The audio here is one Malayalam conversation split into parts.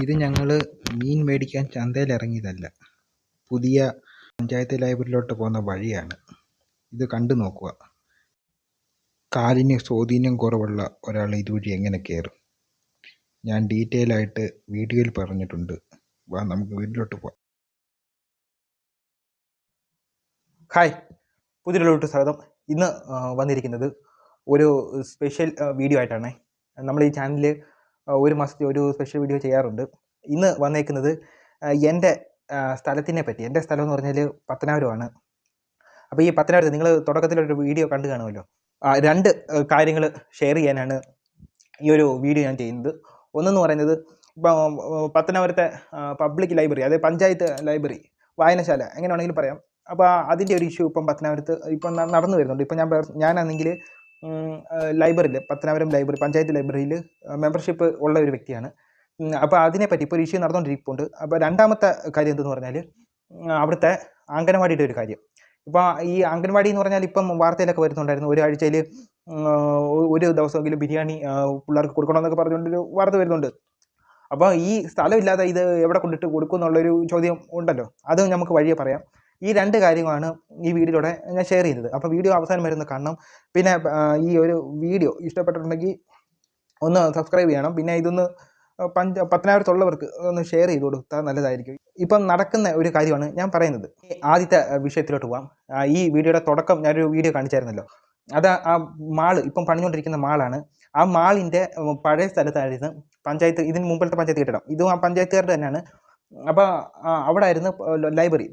ഇത് ഞങ്ങൾ മീൻ മേടിക്കാൻ ചന്തയിൽ ഇറങ്ങിയതല്ല പുതിയ പഞ്ചായത്ത് ലൈബ്രറിയിലോട്ട് പോകുന്ന വഴിയാണ്. ഇത് കണ്ടു നോക്കുക. കാലിന് സ്വാധീനം കുറവുള്ള ഒരാൾ ഇതുവഴി എങ്ങനെ കയറും? ഞാൻ ഡീറ്റെയിൽ ആയിട്ട് വീഡിയോയിൽ പറഞ്ഞിട്ടുണ്ട്. വാ നമുക്ക് വീട്ടിലോട്ട് പോവാം. ഹായ് പുതിയൊരു സ്വാഗതം. ഇന്ന് വന്നിരിക്കുന്നത് ഒരു സ്പെഷ്യൽ വീഡിയോ ആയിട്ടാണ്. നമ്മൾ ഈ ചാനലിൽ ഒരു മാസത്തെ ഒരു സ്പെഷ്യൽ വീഡിയോ ചെയ്യാറുണ്ട്. ഇന്ന് വന്നേക്കുന്നത് എന്റെ സ്ഥലത്തിനെ പറ്റി. എന്റെ സ്ഥലം എന്ന് പറഞ്ഞാൽ പത്തനാപുരമാണ്. അപ്പോൾ ഈ പത്തനാപുരത്ത് നിങ്ങൾ തുടക്കത്തിലൊരു വീഡിയോ കണ്ടു കാണുമല്ലോ? രണ്ട് കാര്യങ്ങൾ ഷെയർ ചെയ്യാനാണ് ഈ ഒരു വീഡിയോ ഞാൻ ചെയ്യുന്നത്. ഒന്നെന്ന് പറയുന്നത് പത്തനാപുരത്തെ പബ്ലിക് ലൈബ്രറി അതായത് പഞ്ചായത്ത് ലൈബ്രറി വായനശാല എങ്ങനെയാണെങ്കിലും പറയാം. അപ്പോൾ അതിന്റെ ഒരു ഇഷ്യൂ ഇപ്പം പത്തനാപുരത്ത് ഇപ്പം നടന്നു വരുന്നുണ്ട്. ഇപ്പം ഞാൻ ഞാനാണെങ്കിൽ ലൈബ്രറിയിൽ പത്തനാപുരം ലൈബ്രറി പഞ്ചായത്ത് ലൈബ്രറിയിൽ മെമ്പർഷിപ്പ് ഉള്ള ഒരു വ്യക്തിയാണ്. അപ്പോൾ അതിനെപ്പറ്റി ഇപ്പോൾ ഒരു ഇഷ്യൂ നടന്നുകൊണ്ടിരിക്കുന്നുണ്ട് അപ്പോൾ രണ്ടാമത്തെ കാര്യം എന്തെന്ന് പറഞ്ഞാൽ അവിടുത്തെ അംഗനവാടിയുടെ ഒരു കാര്യം. ഇപ്പോൾ ഈ അംഗൻവാടി എന്ന് പറഞ്ഞാൽ ഇപ്പം വാർത്തയിലൊക്കെ വരുന്നുണ്ടായിരുന്നു. ഒരാഴ്ചയിൽ ഒരു ദിവസമെങ്കിലും ബിരിയാണി പിള്ളേർക്ക് കൊടുക്കണമെന്നൊക്കെ പറഞ്ഞുകൊണ്ടൊരു വാർത്ത വരുന്നുണ്ട്. അപ്പോൾ ഈ സ്ഥലമില്ലാതെ ഇത് എവിടെ കൊണ്ടിട്ട് കൊടുക്കും എന്നുള്ളൊരു ചോദ്യം ഉണ്ടല്ലോ. അത് നമുക്ക് വഴിയെ പറയാം. ഈ രണ്ട് കാര്യങ്ങളാണ് ഈ വീഡിയോയിലൂടെ ഞാൻ ഷെയർ ചെയ്തത്. അപ്പോൾ വീഡിയോ അവസാനം വരുന്ന കാണണം. പിന്നെ ഈ ഒരു വീഡിയോ ഇഷ്ടപ്പെട്ടിട്ടുണ്ടെങ്കിൽ ഒന്ന് സബ്സ്ക്രൈബ് ചെയ്യണം. പിന്നെ ഇതൊന്ന് പഞ്ച പത്തനാപുരത്തുള്ളവർക്ക് ഒന്ന് ഷെയർ ചെയ്ത് കൊടുത്താൽ നല്ലതായിരിക്കും. ഇപ്പം നടക്കുന്ന ഒരു കാര്യമാണ് ഞാൻ പറയുന്നത്. ആദ്യത്തെ വിഷയത്തിലോട്ട് പോവാം. ഈ വീഡിയോയുടെ തുടക്കം ഞാനൊരു വീഡിയോ കാണിച്ചായിരുന്നല്ലോ. അത് ആ മാൾ ഇപ്പം പണിഞ്ഞുകൊണ്ടിരിക്കുന്ന മാളാണ്. ആ മാളിന്റെ പഴയ സ്ഥലത്തായിരുന്നു പഞ്ചായത്ത് ഇതിന് മുമ്പിലത്തെ പഞ്ചായത്ത് കെട്ടിടം. ഇതും ആ പഞ്ചായത്തുകാരുടെ തന്നെയാണ്. അപ്പോൾ അവിടെ ആയിരുന്നു ലൈബ്രറി.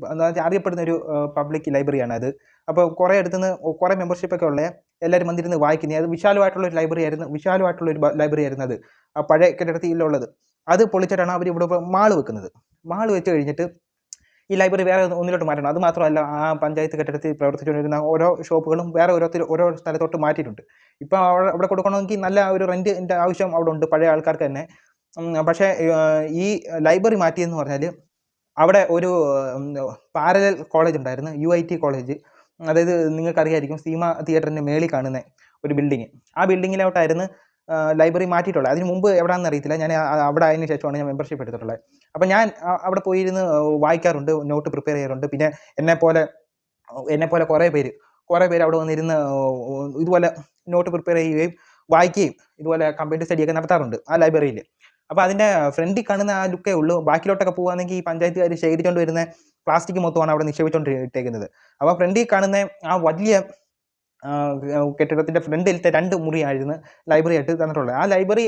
അറിയപ്പെടുന്ന ഒരു പബ്ലിക് ലൈബ്രറിയാണ് അത്. അപ്പോൾ കുറേ അടുത്തുനിന്ന് കുറേ മെമ്പർഷിപ്പ് ഒക്കെ ഉള്ള എല്ലാവരും വന്നിരുന്ന് വായിക്കുന്നത് അത് വിശാലമായിട്ടുള്ള ഒരു ലൈബ്രറി ആയിരുന്നു. വിശാലമായിട്ടുള്ള ഒരു ലൈബ്രറി ആയിരുന്നു അത്. ആ പഴയ കെട്ടിടത്തിലുള്ളത്. അത് പൊളിച്ചിട്ടാണ് അവർ ഇവിടെ മാൾ വെക്കുന്നത്. മാൾ വെച്ച് കഴിഞ്ഞിട്ട് ഈ ലൈബ്രറി വേറെ ഒന്ന് ഒന്നിലോട്ട് മാറ്റണം. അത് മാത്രമല്ല ആ പഞ്ചായത്ത് കെട്ടിടത്തിൽ പ്രവർത്തിച്ചുകൊണ്ടിരുന്ന ഓരോ ഷോപ്പുകളും വേറെ ഓരോരുത്തർ ഓരോ സ്ഥലത്തോട്ട് മാറ്റിയിട്ടുണ്ട്. ഇപ്പോൾ അവിടെ അവിടെ കൊടുക്കണമെങ്കിൽ നല്ല ഒരു റെന്റിന്റെ ആവശ്യം അവിടെ ഉണ്ട്. പഴയ ആൾക്കാർക്ക് തന്നെ. പക്ഷേ ഈ ലൈബ്രറി മാറ്റിയെന്ന് പറഞ്ഞാൽ അവിടെ ഒരു പാരലൽ കോളേജ് ഉണ്ടായിരുന്നു യു ഐ ടി കോളേജ്. അതായത് നിങ്ങൾക്കറിയായിരിക്കും സീമ തിയേറ്ററിന്റെ മേളിൽ കാണുന്ന ഒരു ബിൽഡിങ്. ആ ബിൽഡിങ്ങിലോട്ടായിരുന്നു ലൈബ്രറി മാറ്റിയിട്ടുള്ളത്. അതിന് മുമ്പ് എവിടെയാണെന്ന് അറിയത്തില്ല. ഞാൻ അവിടെ അതിന് ശേഷമാണ് ഞാൻ മെമ്പർഷിപ്പ് എടുത്തിട്ടുള്ളത്. അപ്പം ഞാൻ അവിടെ പോയിരുന്ന് വായിക്കാറുണ്ട് നോട്ട് പ്രിപ്പയർ ചെയ്യാറുണ്ട്. പിന്നെ എന്നെപ്പോലെ എന്നെപ്പോലെ കുറേ പേര് കുറേ പേര് അവിടെ വന്നിരുന്ന് ഇതുപോലെ നോട്ട് പ്രിപ്പയർ ചെയ്യുകയും വായിക്കുകയും ഇതുപോലെ കമ്പ്യൂട്ടർ സ്റ്റഡിയൊക്കെ നടത്താറുണ്ട് ആ ലൈബ്രറിയിൽ അപ്പോൾ അതിന്റെ ഫ്രണ്ടിൽ കാണുന്ന ആ ലുക്കേ ഉള്ളൂ. ബാക്കിലോട്ടൊക്കെ പോകുകയാണെങ്കിൽ ഈ പഞ്ചായത്തുകാർ ശേഖരിച്ചുകൊണ്ട് വരുന്ന പ്ലാസ്റ്റിക് മൊത്തമാണ് അവിടെ നിക്ഷേപിച്ചുകൊണ്ട് ഇട്ടേക്കുന്നത്. അപ്പോൾ ഫ്രണ്ടിൽ കാണുന്ന ആ വലിയ കെട്ടിടത്തിന്റെ ഫ്രണ്ടിലത്തെ രണ്ട് മുറിയായിരുന്നു ലൈബ്രറി ആയിട്ട് തന്നിട്ടുള്ളത്. ആ ലൈബ്രറി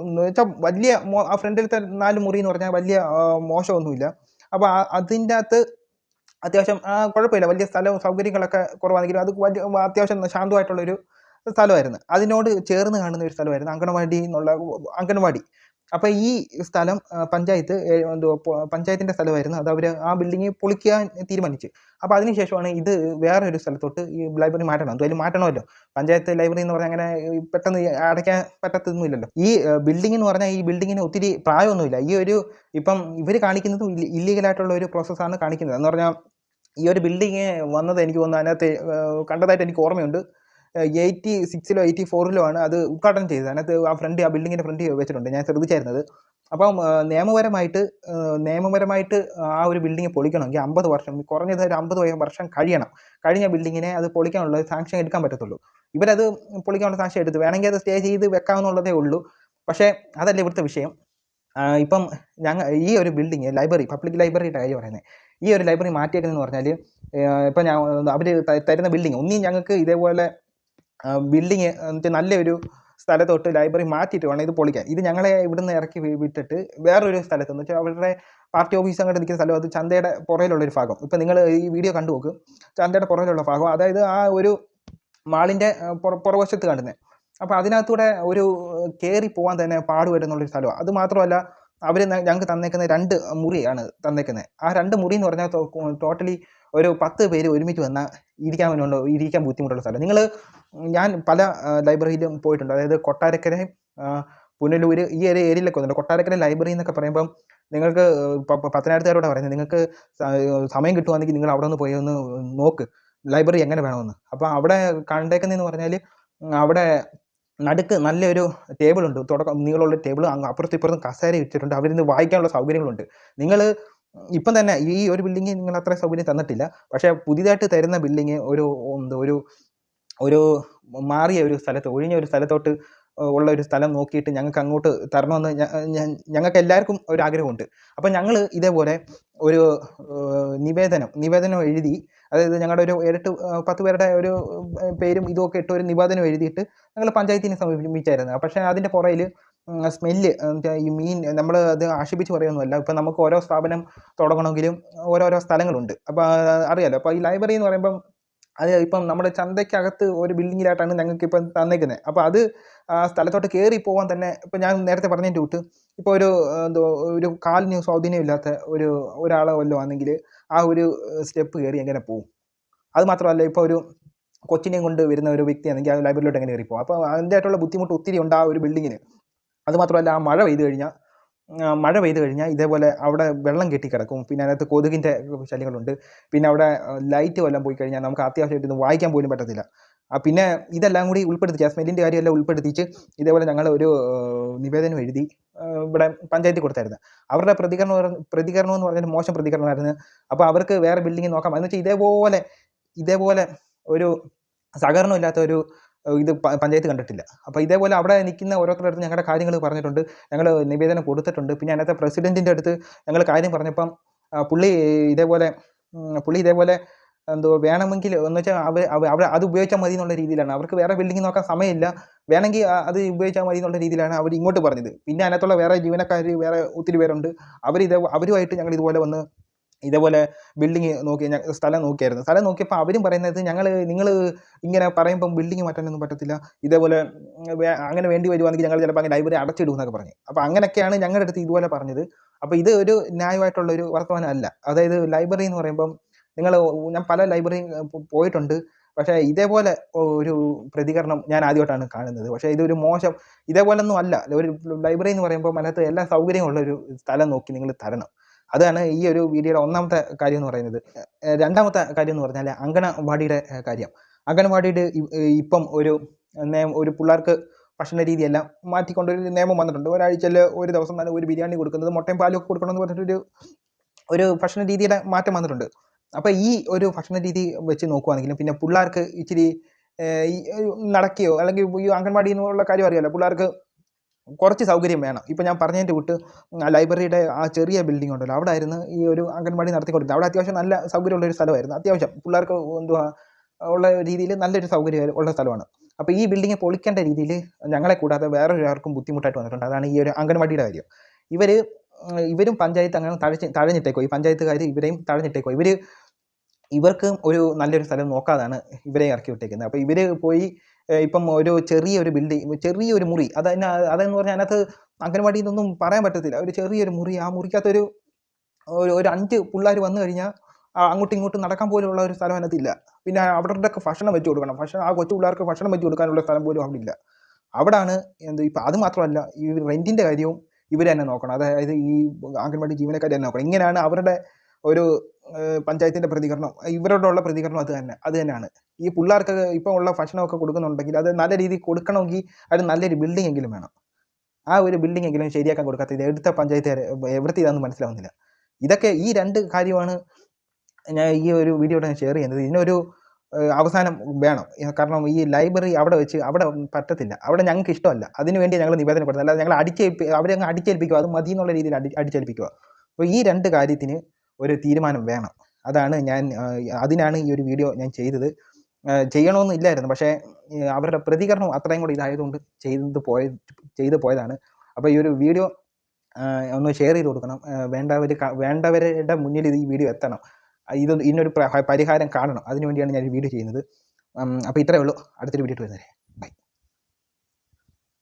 എന്ന് വെച്ചാൽ വലിയ ആ ഫ്രണ്ടിലത്തെ നാല് മുറി എന്ന് പറഞ്ഞാൽ വലിയ മോശമൊന്നുമില്ല. അപ്പോൾ അതിന്റെ അകത്ത് അത്യാവശ്യം കുഴപ്പമില്ല. വലിയ സ്ഥലവും സൗകര്യങ്ങളൊക്കെ കുറവാണെങ്കിലും അത് വലിയ അത്യാവശ്യം ശാന്തമായിട്ടുള്ളൊരു സ്ഥലമായിരുന്നു. അതിനോട് ചേർന്ന് കാണുന്ന ഒരു സ്ഥലമായിരുന്നു അങ്കണവാടി എന്നുള്ള അങ്കണവാടി അപ്പോൾ ഈ സ്ഥലം പഞ്ചായത്ത് എന്തോ പഞ്ചായത്തിന്റെ സ്ഥലമായിരുന്നു. അത് അവർ ആ ബിൽഡിങ് പൊളിക്കാൻ തീരുമാനിച്ചു. അപ്പോൾ അതിനുശേഷമാണ് ഇത് വേറെ ഒരു സ്ഥലത്തോട്ട് ഈ ലൈബ്രറി മാറ്റണം. എന്തായാലും മാറ്റണമല്ലോ. പഞ്ചായത്ത് ലൈബ്രറി എന്ന് പറഞ്ഞാൽ അങ്ങനെ പെട്ടെന്ന് അടയ്ക്കാൻ പറ്റത്തൊന്നുമില്ലല്ലോ. ഈ ബിൽഡിംഗ് എന്ന് പറഞ്ഞാൽ ഈ ബിൽഡിങ്ങിന് ഒത്തിരി പ്രായമൊന്നുമില്ല. ഈ ഒരു ഇപ്പം ഇവർ കാണിക്കുന്നത് ഇല്ലീഗലായിട്ടുള്ള ഒരു പ്രോസസ്സാണ് കാണിക്കുന്നത്. എന്ന് പറഞ്ഞാൽ ഈ ഒരു ബിൽഡിങ് വന്നത് എനിക്ക് തോന്നുന്നു അതിനകത്ത് കണ്ടതായിട്ട് എനിക്ക് ഓർമ്മയുണ്ട്. എയ്റ്റി സിക്സിലോ എയ്റ്റി ഫോറിലോ ആണ് അത് ഉദ്ഘാടനം ചെയ്തത്. അതിനകത്ത് ആ ഫ്രണ്ട് ആ ബിൽഡിങ്ങിന്റെ ഫ്രണ്ട് വെച്ചിട്ടുണ്ട്. ഞാൻ ശ്രദ്ധിച്ചായിരുന്നത്. അപ്പം നിയമപരമായിട്ട് നിയമപരമായിട്ട് ആ ഒരു ബിൽഡിംഗ് പൊളിക്കണമെങ്കിൽ അമ്പത് വർഷം കുറഞ്ഞത് ഒരു അമ്പത് വർഷം കഴിയണം. കഴിഞ്ഞ ബിൽഡിങ്ങിനെ അത് പൊളിക്കാനുള്ള സാങ്ഷൻ എടുക്കാൻ പറ്റത്തുള്ളൂ. ഇവരത് പൊളിക്കാനുള്ള സാങ്ഷൻ എടുത്ത് വേണമെങ്കിൽ അത് സ്റ്റേ ചെയ്ത് വെക്കാമെന്നുള്ളതേ ഉള്ളൂ. പക്ഷേ അതല്ല ഇവിടുത്തെ വിഷയം. ഇപ്പം ഞങ്ങൾ ഈ ഒരു ബിൽഡിങ് ലൈബ്രറി പബ്ലിക് ലൈബ്രറിയുടെ കാര്യം പറയുന്നത് ഈ ഒരു ലൈബ്രറി മാറ്റിയേക്കുന്നതെന്ന് പറഞ്ഞാൽ ഇപ്പം ഞാൻ അവർ തരുന്ന ബിൽഡിങ് ഒന്നും ഞങ്ങൾക്ക് ഇതേപോലെ ബിൽഡിങ് എന്നിട്ട് നല്ലൊരു സ്ഥലത്തോട്ട് ലൈബ്രറി മാറ്റിയിട്ട് വേണം ഇത് പൊളിക്കാൻ. ഇത് ഞങ്ങളെ ഇവിടുന്ന് ഇറക്കി വിട്ടിട്ട് വേറൊരു സ്ഥലത്ത് എന്ന് വെച്ചാൽ അവരുടെ പാർട്ടി ഓഫീസ് അങ്ങോട്ട് നിൽക്കുന്ന സ്ഥലം അത് ചന്തയുടെ പുറയിലുള്ള ഒരു ഭാഗം. ഇപ്പം നിങ്ങൾ ഈ വീഡിയോ കണ്ടു നോക്ക്. ചന്തയുടെ പുറയിലുള്ള ഭാഗം. അതായത് ആ ഒരു മാളിന്റെ പുറവശത്ത് കണ്ടുന്നത് അപ്പോൾ അതിനകത്തൂടെ ഒരു കയറി പോകാൻ തന്നെ പാടുവരുന്നുള്ളൊരു സ്ഥലമാണ് അത് മാത്രമല്ല അവർ ഞങ്ങൾക്ക് തന്നേക്കുന്ന രണ്ട് മുറിയാണ് തന്നേക്കുന്നത് ആ രണ്ട് മുറി എന്ന് പറഞ്ഞാൽ ടോട്ടലി ഒരു പത്ത് പേര് ഒരുമിച്ച് വന്നാൽ ഇരിക്കാൻ വേണ്ടി ഇരിക്കാൻ ബുദ്ധിമുട്ടുള്ള സ്ഥലം. നിങ്ങൾ ഞാൻ പല ലൈബ്രറിയിലും പോയിട്ടുണ്ട്. അതായത് കൊട്ടാരക്കര പുനലൂര് ഈ ഒരു ഏരിയയിലൊക്കെ വന്നിട്ടുണ്ട്. കൊട്ടാരക്കര ലൈബ്രറി എന്നൊക്കെ പറയുമ്പം നിങ്ങൾക്ക് പത്തനായിരത്തുകാരോടെ പറയുന്നത് നിങ്ങൾക്ക് സമയം കിട്ടുവാണെങ്കിൽ നിങ്ങൾ അവിടെ ഒന്ന് പോയി ഒന്ന് നോക്ക് ലൈബ്രറി എങ്ങനെ വേണമെന്ന്. അപ്പോൾ അവിടെ കണ്ടേക്കുന്നതെന്ന് പറഞ്ഞാൽ അവിടെ നടുക്ക് നല്ലൊരു ടേബിളുണ്ട് തുടക്കം നീളമുള്ള ടേബിൾ അങ്ങ് അപ്പുറത്തും ഇപ്പുറത്തും കസേര ഇട്ടിട്ടുണ്ട് അവരിന്ന് വായിക്കാനുള്ള സൗകര്യങ്ങളുണ്ട്. നിങ്ങൾ ഇപ്പം തന്നെ ഈ ഒരു ബിൽഡിംഗ് നിങ്ങൾ അത്ര സൗകര്യം തന്നിട്ടില്ല. പക്ഷേ പുതിയതായിട്ട് തരുന്ന ബിൽഡിങ് ഒരു എന്താ ഒരു ഒരു മാറിയ ഒരു സ്ഥലത്ത് ഒഴിഞ്ഞ ഒരു സ്ഥലത്തോട്ട് ഉള്ള ഒരു സ്ഥലം നോക്കിയിട്ട് ഞങ്ങൾക്ക് അങ്ങോട്ട് തരണമെന്ന് ഞങ്ങൾക്ക് എല്ലാവർക്കും ഒരു ആഗ്രഹമുണ്ട്. അപ്പം ഞങ്ങൾ ഇതേപോലെ ഒരു നിവേദനം നിവേദനം എഴുതി അതായത് ഞങ്ങളുടെ ഒരു എട്ട് പത്ത് പേരുടെ ഒരു പേരും ഇതുമൊക്കെ ഇട്ട് ഒരു നിവേദനം എഴുതിയിട്ട് ഞങ്ങൾ പഞ്ചായത്തിനെ സമീപിച്ചായിരുന്നു പക്ഷേ അതിന്റെ പുറയിൽ സ്മെല്ല് ഈ മീൻ നമ്മൾ അത് ആക്ഷേപിച്ച് പറയുന്നതല്ല. ഇപ്പം നമുക്ക് ഓരോ സ്ഥാപനം തുടങ്ങണമെങ്കിലും ഓരോരോ സ്ഥലങ്ങളുണ്ട്. അപ്പോൾ അറിയാലോ അപ്പോൾ ഈ ലൈബ്രറി എന്ന് പറയുമ്പം അത് ഇപ്പം നമ്മുടെ ചന്തയ്ക്കകത്ത് ഒരു ബിൽഡിങ്ങിലായിട്ടാണ് ഞങ്ങൾക്ക് ഇപ്പം തന്നേക്കുന്നത്. അപ്പോൾ അത് ആ സ്ഥലത്തോട്ട് കയറി പോകാൻ തന്നെ ഇപ്പം ഞാൻ നേരത്തെ പറഞ്ഞതിന്റെ കൂട്ട് ഇപ്പോൾ ഒരു എന്തോ ഒരു കാലിന് സ്വാധീനം ഇല്ലാത്ത ഒരു ഒരാളെ വല്ലതും ആണെങ്കിൽ ആ ഒരു സ്റ്റെപ്പ് കയറി എങ്ങനെ പോകും അത് മാത്രമല്ല ഇപ്പോൾ ഒരു കൊച്ചിനെയും കൊണ്ട് വരുന്ന ഒരു വ്യക്തിയാണെങ്കിൽ ആ ലൈബ്രറിയിലോട്ട് എങ്ങനെ കയറി പോകും അപ്പോൾ അതിന്റെതായിട്ടുള്ള ബുദ്ധിമുട്ട് ഒത്തിരി ഉണ്ട് ആ ഒരു ബിൽഡിങ്ങിന് അത് മാത്രമല്ല ആ മഴ പെയ്തു കഴിഞ്ഞാൽ മഴ പെയ്തു കഴിഞ്ഞാൽ ഇതേപോലെ അവിടെ വെള്ളം കെട്ടിക്കിടക്കും പിന്നെ അതിനകത്ത് കൊതുകിന്റെ ശല്യങ്ങളുണ്ട്. പിന്നെ അവിടെ ലൈറ്റ് വല്ലതും പോയി കഴിഞ്ഞാൽ നമുക്ക് അത്യാവശ്യമായിട്ടൊന്നും വായിക്കാൻ പോലും പറ്റത്തില്ല. പിന്നെ ഇതെല്ലാം കൂടി ഉൾപ്പെടുത്തി ജാസ്മെന്റിന്റെ കാര്യമെല്ലാം ഉൾപ്പെടുത്തിച്ച് ഇതേപോലെ ഞങ്ങൾ ഒരു നിവേദനം എഴുതി. ഇവിടെ പഞ്ചായത്തിൽ കൊടുത്തായിരുന്നു. അവരുടെ പ്രതികരണം പ്രതികരണം എന്ന് പറഞ്ഞാൽ മോശം പ്രതികരണമായിരുന്നു. അപ്പോൾ അവർക്ക് വേറെ ബിൽഡിംഗ് നോക്കാം. എന്ന് വെച്ചാൽ ഇതേപോലെ ഇതേപോലെ ഒരു സഹകരണമില്ലാത്ത ഒരു ഇത് പഞ്ചായത്ത് കണ്ടിട്ടില്ല. അപ്പോൾ ഇതേപോലെ അവിടെ നിൽക്കുന്ന ഓരോരുത്തരുടെ ഞങ്ങളുടെ കാര്യങ്ങൾ പറഞ്ഞിട്ടുണ്ട്. ഞങ്ങൾ നിവേദനം കൊടുത്തിട്ടുണ്ട്. പിന്നെ അതിനകത്ത് പ്രസിഡന്റിന്റെ അടുത്ത് ഞങ്ങൾ കാര്യം പറഞ്ഞപ്പം പുള്ളി ഇതേപോലെ പുള്ളി ഇതേപോലെ എന്തോ വേണമെങ്കിൽ എന്ന് വെച്ചാൽ അവർ അത് ഉപയോഗിച്ചാൽ മതി എന്നുള്ള രീതിയിലാണ്. അവർക്ക് വേറെ ബിൽഡിംഗ് നോക്കാൻ സമയമില്ല. വേണമെങ്കിൽ അത് ഉപയോഗിച്ചാൽ മതി എന്നുള്ള രീതിയിലാണ് അവർ ഇങ്ങോട്ട് പറഞ്ഞത്. പിന്നെ അതിനകത്തുള്ള വേറെ ജീവനക്കാർ വേറെ ഒത്തിരി പേരുണ്ട്. അവർ ഇതേ അവരുമായിട്ട് ഞങ്ങൾ ഇതുപോലെ വന്ന് ഇതേപോലെ ബിൽഡിങ് നോക്കി സ്ഥലം നോക്കിയായിരുന്നു. സ്ഥലം നോക്കിയപ്പോൾ അവരും പറയുന്നത് ഞങ്ങൾ നിങ്ങൾ ഇങ്ങനെ പറയുമ്പം ബിൽഡിങ് മാറ്റാനൊന്നും പറ്റത്തില്ല. ഇതേപോലെ അങ്ങനെ വേണ്ടി വരുവാണെങ്കിൽ ഞങ്ങൾ ചിലപ്പോൾ അങ്ങനെ ലൈബ്രറി അടച്ചിടും എന്നൊക്കെ പറഞ്ഞു. അപ്പോൾ അങ്ങനെയൊക്കെയാണ് ഞങ്ങളുടെ അടുത്ത് ഇതുപോലെ പറഞ്ഞത്. അപ്പോൾ ഇത് ഒരു ന്യായമായിട്ടുള്ള ഒരു വർത്തമാനം അല്ല. അതായത് ലൈബ്രറി എന്ന് പറയുമ്പം നിങ്ങൾ ഞാൻ പല ലൈബ്രറി പോയിട്ടുണ്ട്. പക്ഷേ ഇതേപോലെ ഒരു പ്രതികരണം ഞാൻ ആദ്യമായിട്ടാണ് കാണുന്നത്. പക്ഷേ ഇതൊരു മോശം ഇതേപോലൊന്നും അല്ല. ഒരു ലൈബ്രറി എന്ന് പറയുമ്പോൾ അതിനകത്ത് എല്ലാ സൗകര്യമുള്ള ഒരു സ്ഥലം നോക്കി നിങ്ങൾ തരണം. അതാണ് ഈ ഒരു വീഡിയോയുടെ ഒന്നാമത്തെ കാര്യം എന്ന് പറയുന്നത്. രണ്ടാമത്തെ കാര്യം എന്ന് പറഞ്ഞാൽ അങ്കണവാടിയുടെ കാര്യം. അങ്കണവാടിയുടെ ഇപ്പം ഒരു നിയമം ഒരു പിള്ളേർക്ക് ഭക്ഷണ രീതിയെല്ലാം മാറ്റിക്കൊണ്ടൊരു നിയമം വന്നിട്ടുണ്ട്. ഒരാഴ്ചയിൽ ഒരു ദിവസം തന്നെ ഒരു ബിരിയാണി കൊടുക്കുന്നത് മുട്ടയും പാലും ഒക്കെ കൊടുക്കണമെന്ന് പറഞ്ഞിട്ടൊരു ഒരു ഭക്ഷണ രീതിയുടെ മാറ്റം വന്നിട്ടുണ്ട്. അപ്പോൾ ഈ ഒരു ഭക്ഷണ രീതി വെച്ച് നോക്കുവാണെങ്കിലും പിന്നെ പിള്ളേർക്ക് ഇച്ചിരി നടക്കുകയോ അല്ലെങ്കിൽ ഈ അംഗൻവാടി എന്നുള്ള കാര്യം അറിയാമല്ലോ പിള്ളേർക്ക് കുറച്ച് സൗകര്യം വേണം. ഇപ്പം ഞാൻ പറഞ്ഞതിന്റെ വിട്ട് ലൈബ്രറിയുടെ ആ ചെറിയ ബിൽഡിംഗ് ഉണ്ടല്ലോ അവിടെ ആയിരുന്നു ഈ ഒരു അംഗൻവാടി നടത്തിക്കൊണ്ടിരുന്നത്. അവിടെ അത്യാവശ്യം നല്ല സൗകര്യമുള്ള ഒരു സ്ഥലമായിരുന്നു. അത്യാവശ്യം പിള്ളേർക്ക് എന്തുവാ ഉള്ള രീതിയിൽ നല്ലൊരു സൗകര്യം ഉള്ള സ്ഥലമാണ്. അപ്പോൾ ഈ ബിൽഡിംഗ് പൊളിക്കേണ്ട രീതിയിൽ ഞങ്ങളെ കൂടാതെ വേറെ ഒരാൾക്കും ബുദ്ധിമുട്ടായിട്ട് വന്നിട്ടുണ്ട്. അതാണ് ഈ ഒരു അംഗൻവാടിയുടെ കാര്യം. ഇവർ ഇവരും പഞ്ചായത്ത് അങ്ങനെ തഴച്ച് തഴഞ്ഞിട്ടേക്കോ? ഈ പഞ്ചായത്തുകാർ ഇവരെയും തഴഞ്ഞിട്ടേക്കോ? ഇവർ ഇവർക്ക് ഒരു നല്ലൊരു സ്ഥലം നോക്കാതാണ് ഇവരെ ഇറക്കി വിട്ടേക്കുന്നത്. അപ്പോൾ ഇവർ പോയി ഇപ്പം ഒരു ചെറിയൊരു ബിൽഡിംഗ് ചെറിയൊരു മുറി അതന്നെ അതെന്ന് പറഞ്ഞാൽ അതിനകത്ത് അംഗൻവാടിയിൽ നിന്നൊന്നും പറയാൻ പറ്റത്തില്ല. ഒരു ചെറിയൊരു മുറി ആ മുറിക്കകത്തൊരു ഒരു അഞ്ച് പിള്ളേർ വന്നു കഴിഞ്ഞാൽ അങ്ങോട്ടും ഇങ്ങോട്ടും നടക്കാൻ പോലുള്ള ഒരു സ്ഥലം അതിനകത്തില്ല. പിന്നെ അവരുടെയൊക്കെ ഭക്ഷണം വെച്ച് കൊടുക്കണം. ഭക്ഷണം ആ കൊച്ചു പിള്ളേർക്ക് ഭക്ഷണം വെച്ച് കൊടുക്കാനുള്ള സ്ഥലം പോലും അവിടെ ഇല്ല അവിടാണ് എന്ത് ഇപ്പം അത് മാത്രമല്ല ഈ റെന്റിന്റെ കാര്യവും ഇവർ തന്നെ നോക്കണം. അതായത് ഈ അംഗൻവാടി ജീവനക്കാർ തന്നെ നോക്കണം. ഇങ്ങനെയാണ് അവരുടെ ഒരു പഞ്ചായത്തിന്റെ പ്രതികരണം ഇവരോടുള്ള പ്രതികരണം അത് തന്നെ അത് തന്നെയാണ്. ഈ പിള്ളേർക്ക് ഇപ്പം ഉള്ള ഭക്ഷണമൊക്കെ കൊടുക്കുന്നുണ്ടെങ്കിൽ അത് നല്ല രീതിയിൽ കൊടുക്കണമെങ്കിൽ അത് നല്ലൊരു ബിൽഡിംഗ് എങ്കിലും വേണം. ആ ഒരു ബിൽഡിംഗ് എങ്കിലും ശരിയാക്കാൻ കൊടുക്കാത്ത എടുത്ത പഞ്ചായത്ത് എവിടുത്തെ ഇതാണെന്ന് മനസ്സിലാവുന്നില്ല. ഇതൊക്കെ ഈ രണ്ട് കാര്യമാണ് ഞാൻ ഈ ഒരു വീഡിയോയുടെ ഷെയർ ചെയ്യുന്നത്. ഇതിനൊരു അവസാനം വേണം. കാരണം ഈ ലൈബ്രറി അവിടെ വെച്ച് അവിടെ പറ്റത്തില്ല. അവിടെ ഞങ്ങൾക്ക് ഇഷ്ടമല്ല. അതിന് വേണ്ടി ഞങ്ങൾ നിവേദനപ്പെടുന്നത് അല്ലാതെ ഞങ്ങൾ അടിച്ചേൽപ്പി അവരെ അങ്ങ് അടിച്ചേൽപ്പിക്കുക. അത് മതി എന്നുള്ള രീതിയിൽ അടി അടിച്ചേൽപ്പിക്കുക. അപ്പോൾ ഈ രണ്ട് കാര്യത്തിന് ഒരു തീരുമാനം വേണം. അതാണ് ഞാൻ അതിനാണ് ഈ ഒരു വീഡിയോ ഞാൻ ചെയ്തത്. ചെയ്യണമെന്ന് ഇല്ലായിരുന്നു. പക്ഷേ അവരുടെ പ്രതികരണം അത്രയും കൂടി ഇതായതുകൊണ്ട് ചെയ്തത് പോയ ചെയ്ത് പോയതാണ്. അപ്പോൾ ഈ ഒരു വീഡിയോ ഒന്ന് ഷെയർ ചെയ്ത് കൊടുക്കണം. വേണ്ടവർ വേണ്ടവരുടെ മുന്നിൽ ഇത് ഈ വീഡിയോ എത്തണം. ഇത് ഇതിനൊരു പരിഹാരം കാണണം. അതിനുവേണ്ടിയാണ് ഞാൻ ഈ വീഡിയോ ചെയ്യുന്നത്. അപ്പോൾ ഇത്രയേ ഉള്ളൂ. അടുത്തൊരു വീഡിയോ വരുന്നത്